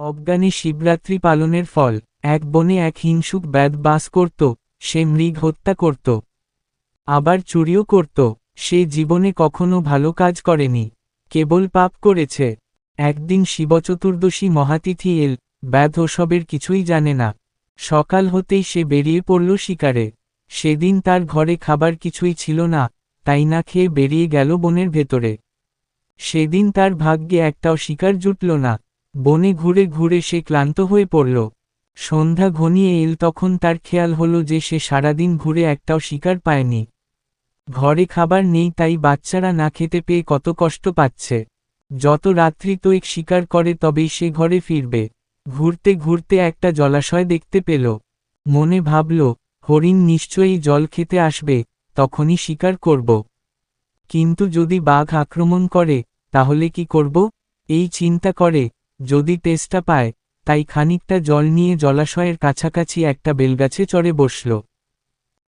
অজ্ঞানে শিবরাত্রি পালনের ফল। এক বনে এক হিংসুক ব্যাদ বাস করত, সে মৃগ হত্যা করত। আবার চুরিও করত, সে জীবনে কখনো ভালো কাজ করেনি। কেবল পাপ করেছে। একদিন শিবচতুর্দশী মহাতিথি এল, ব্যাধ ওসবের কিছুই জানে না। সকাল হতেই সে বেরিয়ে পড়ল শিকারে। সেদিন তার ঘরে খাবার কিছুই ছিল না, তাই না খেয়ে বেরিয়ে গেল বনের ভেতরে। সেদিন তার ভাগ্যে একটাও শিকার জুটল না। বনে ঘুরে ঘুরে সে ক্লান্ত হয়ে পড়ল। সন্ধ্যা ঘনিয়ে এল তখন তার খেয়াল হল যে সে সারাদিন ঘুরে একটাও শিকার পায়নি। ঘরে খাবার নেই তাই বাচ্চারা না খেতে পেয়ে কত কষ্ট পাচ্ছে। যত রাত্রি তো এক শিকার করে তবেই সে ঘরে ফিরবে। ঘুরতে ঘুরতে একটা জলাশয় দেখতে পেল। মনে ভাবল, হরিণ নিশ্চয়ই জল খেতে আসবে, তখনই শিকার করব। কিন্তু যদি বাঘ আক্রমণ করে, তাহলে কি করব? এই চিন্তা করে যদি তেষ্টা পায়, তাই খানিকটা জল নিয়ে জলাশয়ের কাছাকাছি একটা বেলগাছে চড়ে বসল।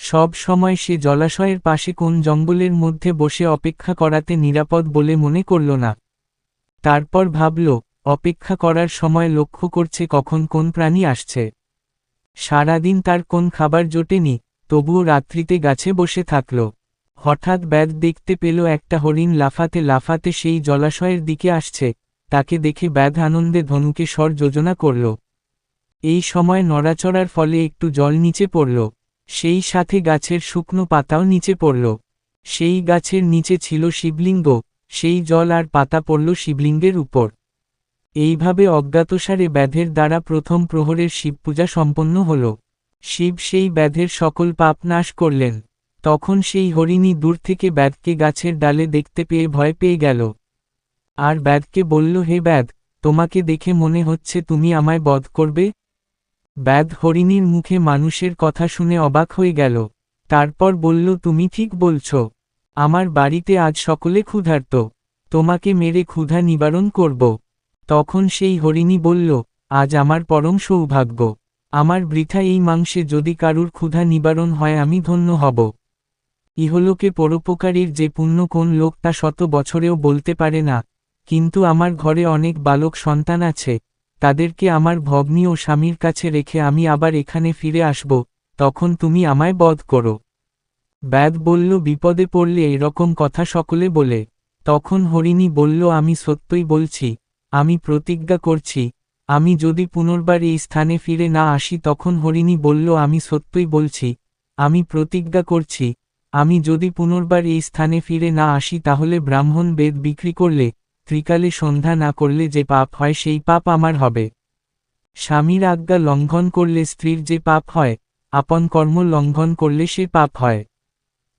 সব সময় সে জলাশয়ের পাশে কোন জঙ্গলের মধ্যে বসে অপেক্ষা করাতে নিরাপদ বলে মনে করল না। তারপর ভাবল, অপেক্ষা করার সময় লক্ষ্য করছে কখন কোন প্রাণী আসছে। সারাদিন তার কোন খাবার জোটেনি, তবুও রাত্রিতে গাছে বসে থাকল। হঠাৎ ব্যাদ দেখতে পেল একটা হরিণ লাফাতে লাফাতে সেই জলাশয়ের দিকে আসছে। তাকে দেখে ব্যাধ আনন্দে ধনুকে স্বর যোজনা করল। এই সময় নড়াচড়ার ফলে একটু জল নিচে পড়ল। সেই সাথে গাছের শুকনো পাতাও নিচে পড়ল। সেই গাছের নিচে ছিল শিবলিঙ্গ। সেই জল আর পাতা পড়ল শিবলিঙ্গের উপর। এইভাবে অজ্ঞাতসারে ব্যাধের দ্বারা প্রথম প্রহরের শিবপূজা সম্পন্ন হল। শিব সেই ব্যাধের সকল পাপ নাশ করলেন। তখন সেই হরিণী দূর থেকে ব্যাধকে গাছের ডালে দেখতে পেয়ে ভয় পেয়ে গেল। আর ব্যাধকে বলল, হে ব্যাধ, তোমাকে দেখে মনে হচ্ছে তুমি আমায় বধ করবে? ব্যাধ হরিণীর মুখে মানুষের কথা শুনে অবাক হয়ে গেল। তারপর বলল, তুমি ঠিক বলছ। আমার বাড়িতে আজ সকলে ক্ষুধার্ত। তোমাকে মেরে ক্ষুধা নিবারণ করব। তখন সেই হরিণী বলল, আজ আমার পরম সৌভাগ্য। আমার বৃথা এই মাংসে যদি কারুর ক্ষুধা নিবারণ হয়, আমি ধন্য হব। ইহলোকে পরোপকারীর যে পুণ্য কোন লোক তা শত বছরেও বলতে পারে না। কিন্তু আমার ঘরে অনেক বালক সন্তান আছে, তাদেরকে আমার ভগ্নী ও স্বামীর কাছে রেখে আমি আবার এখানে ফিরে আসব, তখন তুমি আমায় বধ করো। ব্যাদ বলল, বিপদে পড়লে এরকম কথা সকলে বলে। তখন হরিণী বলল, আমি সত্যই বলছি, আমি প্রতিজ্ঞা করছি, আমি যদি পুনর্বার এই স্থানে ফিরে না আসি, তখন হরিণী বলল, আমি সত্যই বলছি, আমি প্রতিজ্ঞা করছি, আমি যদি পুনর্বার এই স্থানে ফিরে না আসি, তাহলে ব্রাহ্মণ বেদ বিক্রি করলে ত্রিকালে সন্ধ্যা না করলে যে পাপ হয় সেই পাপ আমার হবে। স্বামীর আজ্ঞা লঙ্ঘন করলে স্ত্রীর যে পাপ হয়, আপন কর্ম লঙ্ঘন করলে সে পাপ হয়।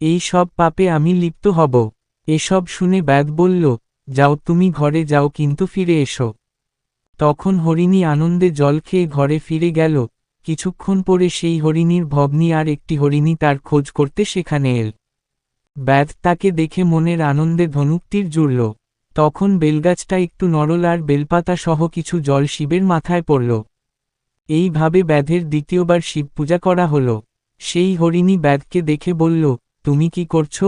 এই সব পাপে আমি লিপ্ত হব। এসব শুনে ব্যাদ বলল, যাও তুমি ঘরে যাও কিন্তু ফিরে এসো। তখন হরিণী আনন্দে জল খেয়ে ঘরে ফিরে গেল। কিছুক্ষণ পরে সেই হরিণীর ভগ্নী আর একটি হরিণী তার খোঁজ করতে সেখানে এল। ব্যাদ তাকে দেখে মনের আনন্দে ধনুকটির জুড়ল। তখন বেলগাছটা একটু নরল আর বেলপাতা সহ কিছু জল শিবের মাথায় পড়ল। এইভাবে ব্যাধের দ্বিতীয়বার শিব পূজা করা হল। সেই হরিণী ব্যাধকে দেখে বলল, তুমি কি করছ?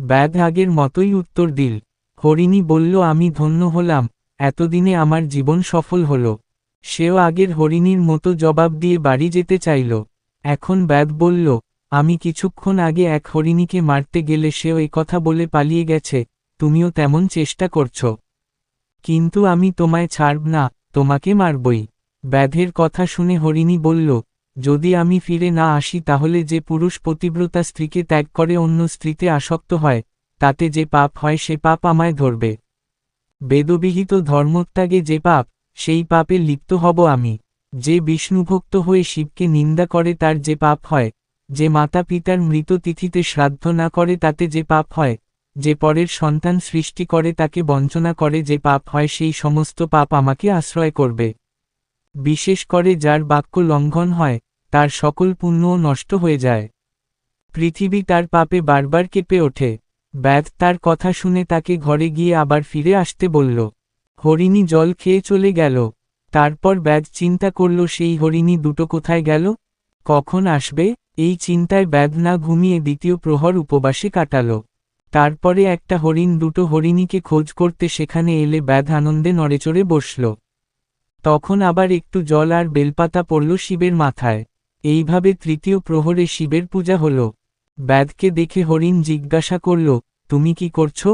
ব্যাধ আগের মতোই উত্তর দিল। হরিণী বলল, আমি ধন্য হলাম। এতদিনে আমার জীবন সফল হল। সেও আগের হরিণীর মতো জবাব দিয়ে বাড়ি যেতে চাইল। এখন ব্যাধ বলল, আমি কিছুক্ষণ আগে এক হরিণীকে মারতে গেলে সেও কথা বলে পালিয়ে গেছে। তুমিও তেমন চেষ্টা করছ। কিন্তু আমি তোমায় ছাড়ব না, তোমাকে মারবই। ব্যাধের কথা শুনে হরিণী বলল, যদি আমি ফিরে না আসি তাহলে যে পুরুষ পতিব্রতা স্ত্রীকে ত্যাগ করে অন্য স্ত্রীতে আসক্ত হয়, তাতে যে পাপ হয় সে পাপ আমায় ধরবে। বেদবিহিত ধর্মত্যাগে যে পাপ, সেই পাপে লিপ্ত হব আমি। যে বিষ্ণুভক্ত হয়ে শিবকে নিন্দা করে তার যে পাপ হয়, যে মাতা পিতার মৃত তিথিতে শ্রাদ্ধ না করে তাতে যে পাপ হয় যে পরের সন্তান সৃষ্টি করে তাকে বঞ্চনা করে যে পাপ হয় সেই সমস্ত পাপ আমাকে আশ্রয় করবে। বিশেষ করে যার বাক্য লঙ্ঘন হয়, তার সকল পুণ্যও নষ্ট হয়ে যায়। পৃথিবী তার পাপে বারবার কেঁপে ওঠে। ব্যাধ তার কথা শুনে তাকে ঘরে গিয়ে আবার ফিরে আসতে বলল, হরিণী জল খেয়ে চলে গেল। তারপর ব্যাধ চিন্তা করল, সেই হরিণী দুটো কোথায় গেল? কখন আসবে? এই চিন্তায় ব্যাধ না ঘুমিয়ে দ্বিতীয় প্রহর উপবাসে কাটাল। তারপরে একটা হরিণ দুটো হরিণীকে খোঁজ করতে সেখানে এলে ব্যাধ আনন্দে নড়েচড়ে বসল। তখন আবার একটু জল আর বেলপাতা পড়ল শিবের মাথায়। এইভাবে তৃতীয় প্রহরে শিবের পূজা হল। ব্যাধকে দেখে হরিণ জিজ্ঞাসা করল, তুমি কি করছ?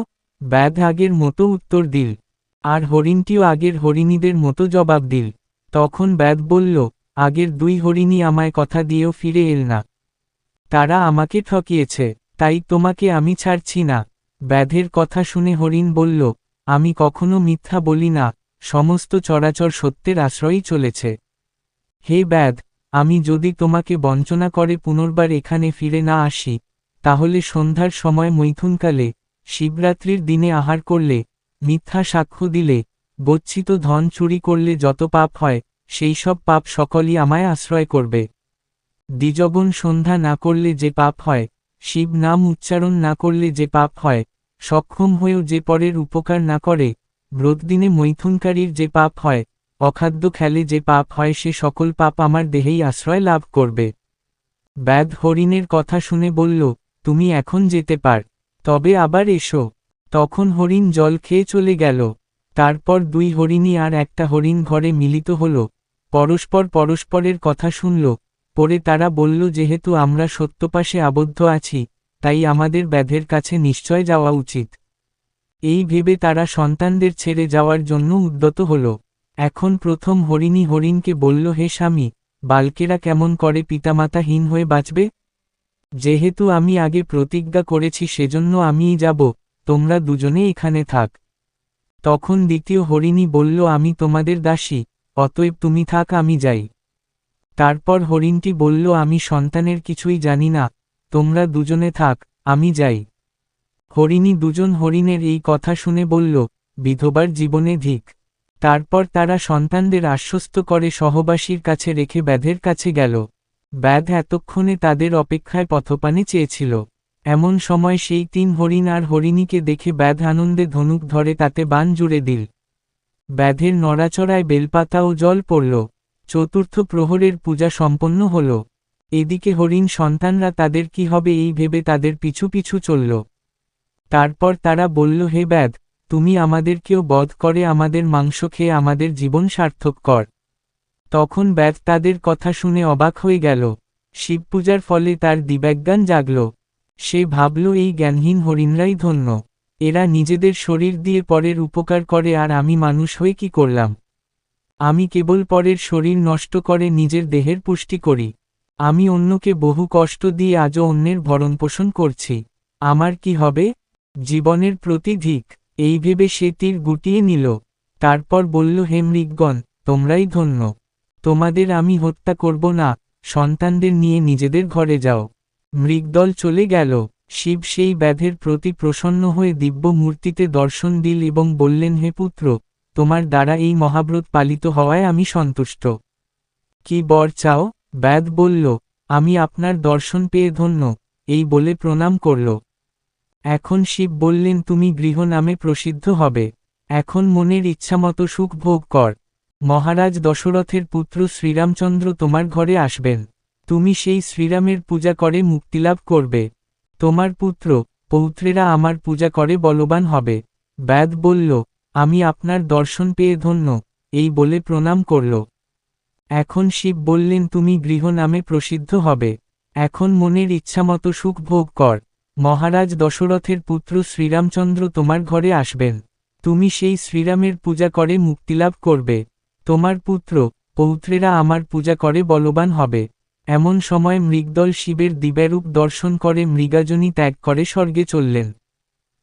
ব্যাধ আগের মতো উত্তর দিল। আর হরিণটিও আগের হরিণীদের মতো জবাব দিল। তখন ব্যাধ বলল, আগের দুই হরিণী আমায় কথা দিয়েও ফিরে এল না। তারা আমাকে ঠকিয়েছে। তাই তোমাকে আমি ছাড়ছি না। ব্যাধের কথা শুনে হরিণ বলল, আমি কখনো মিথ্যা বলি না, সমস্ত চরাচর সত্যের আশ্রয়ই চলেছে। হে ব্যাধ, আমি যদি তোমাকে বঞ্চনা করে পুনর্বার এখানে ফিরে না আসি, তাহলে সন্ধ্যার সময় মৈথুনকালে, শিবরাত্রির দিনে আহার করলে, মিথ্যা সাক্ষ্য দিলে, গচ্ছিত ধন চুরি করলে যত পাপ হয়, সেই সব পাপ সকলই আমায় আশ্রয় করবে। দ্বিজবন সন্ধ্যা না করলে যে পাপ হয় শিব নাম উচ্চারণ না করলে যে পাপ হয়, সক্ষম হয়েও যে পরের উপকার না করে, ব্রতদিনে মৈথুনকারীর যে পাপ হয়, অখাদ্য খেলে যে পাপ হয়, সে সকল পাপ আমার দেহেই আশ্রয় লাভ করবে। ব্যাধ হরিণের কথা শুনে বলল, তুমি এখন যেতে পার, তবে আবার এসো। তখন হরিণ জল খেয়ে চলে গেল। তারপর দুই হরিণী আর একটা হরিণ ঘরে মিলিত হল। পরস্পর পরস্পরের কথা শুনল। পরে তারা বলল, যেহেতু আমরা সত্যপাশে আবদ্ধ আছি, তাই আমাদের ব্যাধের কাছে নিশ্চয় যাওয়া উচিত এই ভেবে তারা সন্তানদের ছেড়ে যাওয়ার জন্য উদ্যত হল। এখন প্রথম হরিণী হরিণকে বলল, হে স্বামী, বালকেরা কেমন করে পিতামাতাহীন হয়ে বাঁচবে? যেহেতু আমি আগে প্রতিজ্ঞা করেছি, সেজন্য আমিই যাব, তোমরা দুজনে এখানে থাক তখন দ্বিতীয় হরিণী বলল, আমি তোমাদের দাসী, অতএব তুমি থাক, আমি যাই। তারপর হরিণটি বলল, আমি সন্তানের কিছুই জানি না, তোমরা দুজনে থাক, আমি যাই। হরিণী দুজন হরিণের এই কথা শুনে বলল, বিধবার জীবনে ধিক। তারপর তারা সন্তানদের আশ্বস্ত করে সহবাসীর কাছে রেখে ব্যাধের কাছে গেল। ব্যাধ এতক্ষণে তাদের অপেক্ষায় পথপানে চেয়েছিল। এমন সময় সেই তিন হরিণ আর হরিণীকে দেখে ব্যাধ আনন্দে ধনুক ধরে তাতে বান জুড়ে দিল। ব্যাধের নড়াচড়ায় বেলপাতা ও জল পড়ল। চতুর্থ প্রহরের পূজা সম্পন্ন হল। এদিকে হরিণ সন্তানরা তাদের কি হবে এই ভেবে তাদের পিছু পিছু চলল। তারপর তারা বলল, হে ব্যাধ, তুমি আমাদেরকেও বধ করে আমাদের মাংস খেয়ে আমাদের জীবন সার্থক কর তখন ব্যাধ তাদের কথা শুনে অবাক হয়ে গেল। শিবপূজার ফলে তার দিব্যাজ্ঞান জাগল। সে ভাবল, এই জ্ঞানহীন হরিণরাই ধন্য। এরা নিজেদের শরীর দিয়ে পরের উপকার করে আর আমি মানুষ হয়ে কি করলাম? আমি কেবল পরের শরীর নষ্ট করে নিজের দেহের পুষ্টি করি। আমি অন্যকে বহু কষ্ট দিয়ে আজও অন্যের ভরণপোষণ করছি। আমার কি হবে? জীবনের প্রতি ধিক এই ভেবে সে তীর গুটিয়ে নিল। তারপর বলল, হে মৃগগণ, তোমরাই ধন্য। তোমাদের আমি হত্যা করব না। সন্তানদের নিয়ে নিজেদের ঘরে যাও। মৃগদল চলে গেল। শিব সেই ব্যাধের প্রতি প্রসন্ন হয়ে দিব্য মূর্তিতে দর্শন দিল এবং বললেন, হে পুত্র তোমার দ্বারা এই মহাব্রত পালিত হওয়ায় আমি সন্তুষ্ট। কি বর চাও? ব্যাদ বলল, আমি আপনার দর্শন পেয়ে ধন্য, এই বলে প্রণাম করল। এখন শিব বললেন, তুমি গৃহ নামে প্রসিদ্ধ হবে। এখন মনের ইচ্ছামতো সুখ ভোগ কর। মহারাজ দশরথের পুত্র শ্রীরামচন্দ্র তোমার ঘরে আসবেন। তুমি সেই শ্রীরামের পূজা করে মুক্তিলাভ করবে। তোমার পুত্র, পৌত্রেরা আমার পূজা করে বলবান হবে। ব্যাদ বলল আমি আপনার দর্শন পেয়ে ধন্য, এই বলে প্রণাম করল। এখন শিব বললেন, তুমি গৃহ নামে প্রসিদ্ধ হবে। এখন মনের ইচ্ছামতো সুখ ভোগ কর। মহারাজ দশরথের পুত্র শ্রীরামচন্দ্র তোমার ঘরে আসবেন। তুমি সেই শ্রীরামের পূজা করে মুক্তিলাভ করবে। তোমার পুত্র, পৌত্রেরা আমার পূজা করে বলবান হবে। এমন সময় মৃগদল শিবের দিব্যারূপ দর্শন করে মৃগাজনী ত্যাগ করে স্বর্গে চললেন।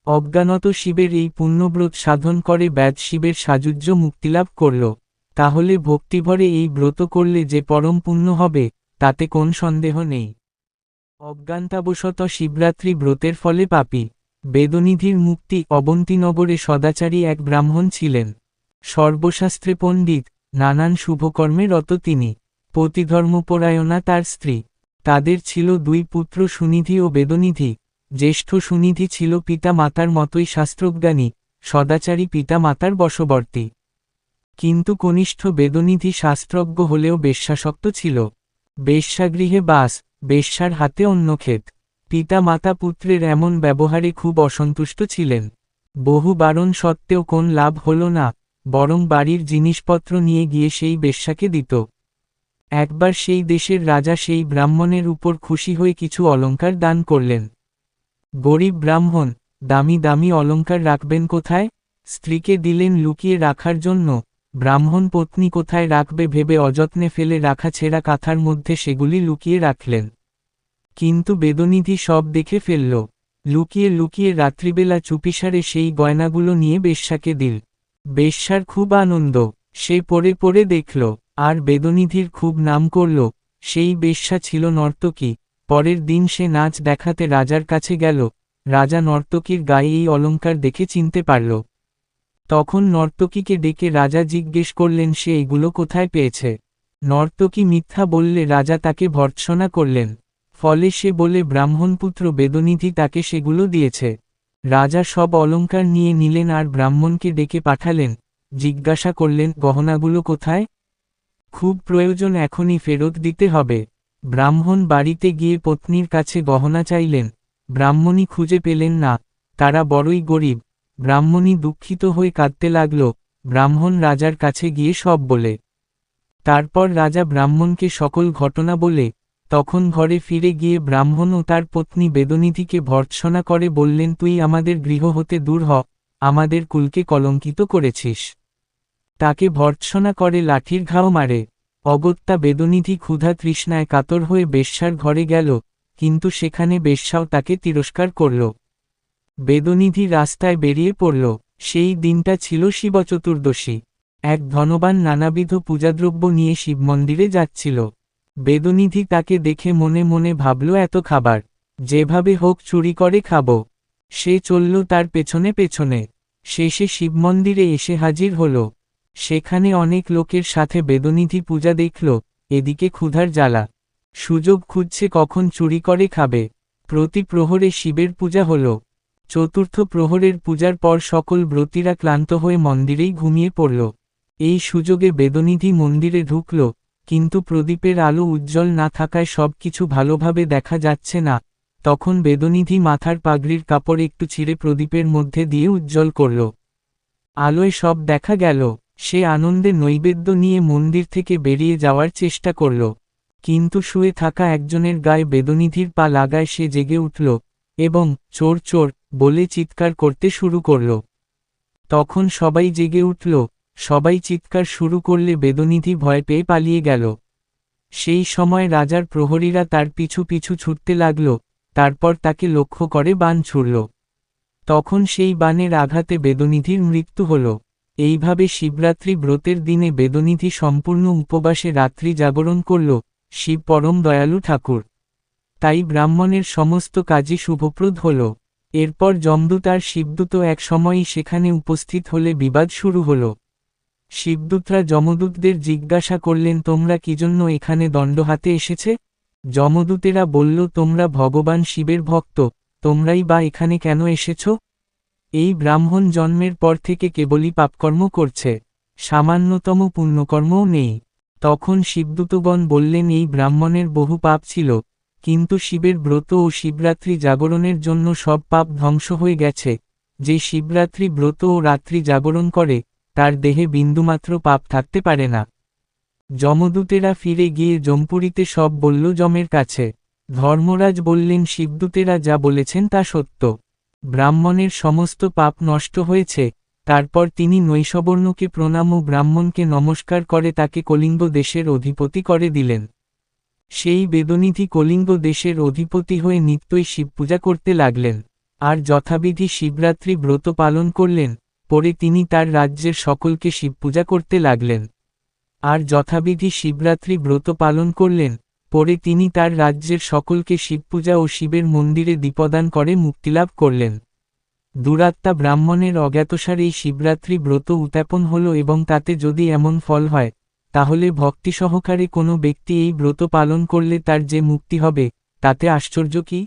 অজ্ঞানত শিবের এই পুণ্যব্রত সাধন করে ব্যাদ শিবের সাজুজ্য মুক্তিলাভ করল। তাহলে ভক্তিভরে এই ব্রত করলে যে পরম পুণ্য হবে, তাতে কোন সন্দেহ নেই। অজ্ঞান্তাবশত শিবরাত্রি ব্রতের ফলে পাপি, বেদনিধির মুক্তি অবন্তীনগরে সদাচারী এক ব্রাহ্মণ ছিলেন। সর্বশাস্ত্রে পণ্ডিত, নানান শুভকর্মে রত তিনি, পতিধর্মপরায়ণা তার স্ত্রী। তাদের ছিল দুই পুত্র সুনিধি ও বেদনিধি। জ্যেষ্ঠ সুনিধি ছিল পিতা মাতার মতোই শাস্ত্রজ্ঞানী, সদাচারী পিতা মাতার বশবর্তী। কিন্তু কনিষ্ঠ বেদনিধি শাস্ত্রজ্ঞ হলেও বেশ্যাসক্ত ছিল। বেশ্যাগৃহে বাস, বেশ্যার হাতে অন্য ক্ষেত পিতা মাতা পুত্রের এমন ব্যবহারে খুব অসন্তুষ্ট ছিলেন। বহু বারণ সত্ত্বেও কোন লাভ হল না, বরং বাড়ির জিনিসপত্র নিয়ে গিয়ে সেই বেশ্যাকে দিত। একবার সেই দেশের রাজা সেই ব্রাহ্মণের উপর খুশি হয়ে কিছু অলঙ্কার দান করলেন। গরিব ব্রাহ্মণ, দামি দামি অলঙ্কার রাখবেন কোথায়? স্ত্রীকে দিলেন লুকিয়ে রাখার জন্য। ব্রাহ্মণ পত্নী কোথায় রাখবে ভেবে অযত্নে ফেলে রাখা ছেঁড়া কাঁথার মধ্যে সেগুলি লুকিয়ে রাখলেন। কিন্তু বেদনিধি সব দেখে ফেলল। লুকিয়ে লুকিয়ে রাত্রিবেলা চুপিসারে সেই গয়নাগুলো নিয়ে বেশ্যাকে দিল। বেশ্যার খুব আনন্দ। সে পড়ে পড়ে দেখল। আর বেদনিধির খুব নাম করল। সেই বেশ্যা ছিল নর্তকী। পরের দিন সে নাচ দেখাতে রাজার কাছে গেল। রাজা নর্তকীর গায়ে এই অলঙ্কার দেখে চিনতে পারল। তখন নর্তকীকে ডেকে রাজা জিজ্ঞেস করলেন, সে এগুলো কোথায় পেয়েছে? নর্তকী মিথ্যা বললে রাজা তাকে ভর্ৎসনা করলেন। ফলে সে বলে, ব্রাহ্মণপুত্র বেদনিধি তাকে সেগুলো দিয়েছে। রাজা সব অলঙ্কার নিয়ে নিলেন আর ব্রাহ্মণকে ডেকে পাঠালেন। জিজ্ঞাসা করলেন, গহনাগুলো কোথায়? খুব প্রয়োজন, এখনই ফেরত দিতে হবে। ব্রাহ্মণ বাড়িতে গিয়ে পত্নীর কাছে গহনা চাইলেন, ব্রাহ্মণী খুঁজে পেলেন না, তারা বড়ই গরিব, ব্রাহ্মণী দুঃখিত হয়ে কাঁদতে লাগল, ব্রাহ্মণ রাজার কাছে গিয়ে সব বলে। তারপর রাজা ব্রাহ্মণকে সকল ঘটনা বলে, তখন ঘরে ফিরে গিয়ে ব্রাহ্মণ ও তার পত্নী বেদনিধিকে ভর্ৎসনা করে বললেন, তুই আমাদের গৃহ হতে দূর হ, আমাদের কুলকে কলঙ্কিত করেছিস। তাকে ভর্ৎসনা করে লাঠির ঘাও মারে। অগত্যা বেদনিধি ক্ষুধা তৃষ্ণায় কাতর হয়ে বেশ্যার ঘরে গেল, কিন্তু সেখানে বেশ্যাও তাকে তিরস্কার করল। বেদনিধি রাস্তায় বেরিয়ে পড়ল, সেই দিনটা ছিল শিব চতুর্দশী। এক ধনবান নানাবিধ পূজাদ্রব্য নিয়ে শিব মন্দিরে যাচ্ছিল। বেদনিধি তাকে দেখে মনে মনে ভাবল, এত খাবার, যেভাবে হোক চুরি করে খাব। সে চলল তার পেছনে পেছনে। শেষে শিবমন্দিরে এসে হাজির হল। সেখানে অনেক লোকের সাথে বেদনিধি পূজা দেখল, এদিকে ক্ষুধার জ্বালা। সুযোগ খুঁজছে কখন চুরি করে খাবে। প্রতি প্রহরে শিবের পূজা হল। চতুর্থ প্রহরের পূজার পর সকল ব্রতীরা ক্লান্ত হয়ে মন্দিরেই ঘুমিয়ে পড়ল। এই সুযোগে বেদনিধি মন্দিরে ঢুকল, কিন্তু প্রদীপের আলো উজ্জ্বল না থাকায় সব কিছু ভালোভাবে দেখা যাচ্ছে না। তখন বেদনিধি মাথার পাগড়ির কাপড় একটু ছিঁড়ে প্রদীপের মধ্যে দিয়ে উজ্জ্বল করল। আলোয় সব দেখা গেল। সে আনন্দে নৈবেদ্য নিয়ে মন্দির থেকে বেরিয়ে যাওয়ার চেষ্টা করল। কিন্তু শুয়ে থাকা একজনের গায়ে বেদনিধির পা লাগায় সে জেগে উঠল এবং চোর চোর বলে চিৎকার করতে শুরু করল। তখন সবাই জেগে উঠল, সবাই চিৎকার শুরু করলে বেদনিধি ভয় পেয়ে পালিয়ে গেল। সেই সময় রাজার প্রহরীরা তার পিছু পিছু ছুটতে লাগল, তারপর তাকে লক্ষ্য করে বান ছুড়ল। তখন সেই বানের আঘাতে বেদনিধির মৃত্যু হল। এইভাবে শিবরাত্রি ব্রতের দিনে বেদনিধি সম্পূর্ণ উপবাসে রাত্রি জাগরণ করল শিব পরম দয়ালু ঠাকুর। তাই ব্রাহ্মণের সমস্ত কাজই শুভপ্রদ হল। এরপর যমদূত আর শিবদূত এক সময়ই সেখানে উপস্থিত হলে বিবাদ শুরু হল। শিবদূতরা যমদূতদের জিজ্ঞাসা করলেন, তোমরা কি জন্য এখানে দণ্ড হাতে এসেছে? যমদূতেরা বলল, তোমরা ভগবান শিবের ভক্ত, তোমরাই বা এখানে কেন এসেছ? এই ব্রাহ্মণ জন্মের পর থেকে কেবলই পাপকর্ম করছে, সামান্যতম পুণ্যকর্মও নেই। তখন শিবদূতগণ বললেন, এই ব্রাহ্মণের বহু পাপ ছিল, কিন্তু শিবের ব্রত ও শিবরাত্রি জাগরণের জন্য সব পাপ ধ্বংস হয়ে গেছে। যে শিবরাত্রি ব্রত ও রাত্রি জাগরণ করে, তার দেহে বিন্দুমাত্র পাপ থাকতে পারে না। যমদূতেরা ফিরে গিয়ে জম্পুরিতে সব বলল যমের কাছে, ধর্মরাজ বললেন, শিবদূতেরা যা বলেছেন তা সত্য। ব্রাহ্মণের সমস্ত পাপ নষ্ট হয়েছে, তারপর তিনি নৈশবর্ণকে প্রণাম ও ব্রাহ্মণকে নমস্কার করে তাকে কলিঙ্গ দেশের অধিপতি করে দিলেন। সেই বেদনিধি কলিঙ্গ দেশের অধিপতি হয়ে নিত্যই শিবপূজা করতে লাগলেন, আর যথাবিধি শিবরাত্রি ব্রত পালন করলেন, পরে তিনি তার রাজ্যের সকলকে শিবপূজা করতে লাগলেন। আর যথাবিধি শিবরাত্রি ব্রত পালন করলেন পরে তিনি তার রাজ্যের সকলকে শিবপূজা ও শিবের মন্দিরে দীপদান করে মুক্তিলাভ করলেন। দুরাত্মা ব্রাহ্মণের অজ্ঞাতসার এই শিবরাত্রি ব্রত উত্থাপন হল এবং তাতে যদি এমন ফল হয়, তাহলে ভক্তি সহকারে কোনো ব্যক্তি এই ব্রত পালন করলে তার যে মুক্তি হবে, তাতে আশ্চর্য কি?